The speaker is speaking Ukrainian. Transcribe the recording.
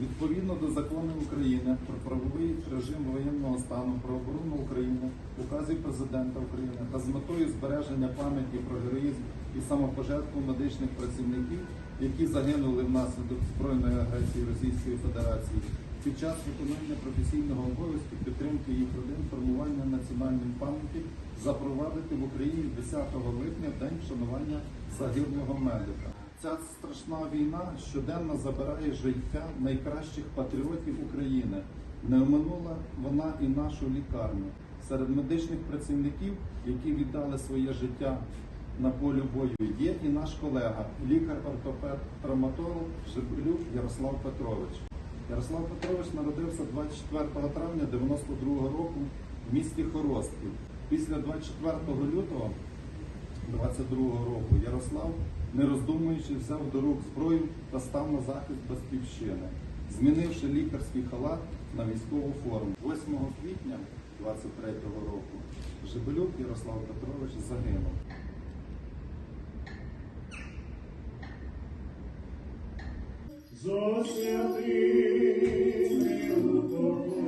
Відповідно до закону України про правовий режим воєнного стану про оборону України, указів президента України та з метою збереження пам'яті про героїв самопожертву медичних працівників, які загинули внаслідок збройної агресії Російської Федерації під час виконання професійного обов'язку підтримки їх родин формування національної пам'яті запровадити в Україні 10 липня День вшанування загиблого медика. Ця страшна війна щоденно забирає життя найкращих патріотів України. Не оминула вона і нашу лікарню. Серед медичних працівників, які віддали своє життя на полі бою, є і наш колега, лікар-ортопед, травматолог Жебелюк Ярослав Петрович. Ярослав Петрович народився 24 травня 92 року в місті Хоростків. Після 24 лютого 22 року Ярослав, не роздумуючи, взяв до рук зброю та став на захист батьківщини, змінивши лікарський халат на військову форму. 8 квітня 23 року Жебелюк Ярослав Петрович загинув. Засвяти милу тобою.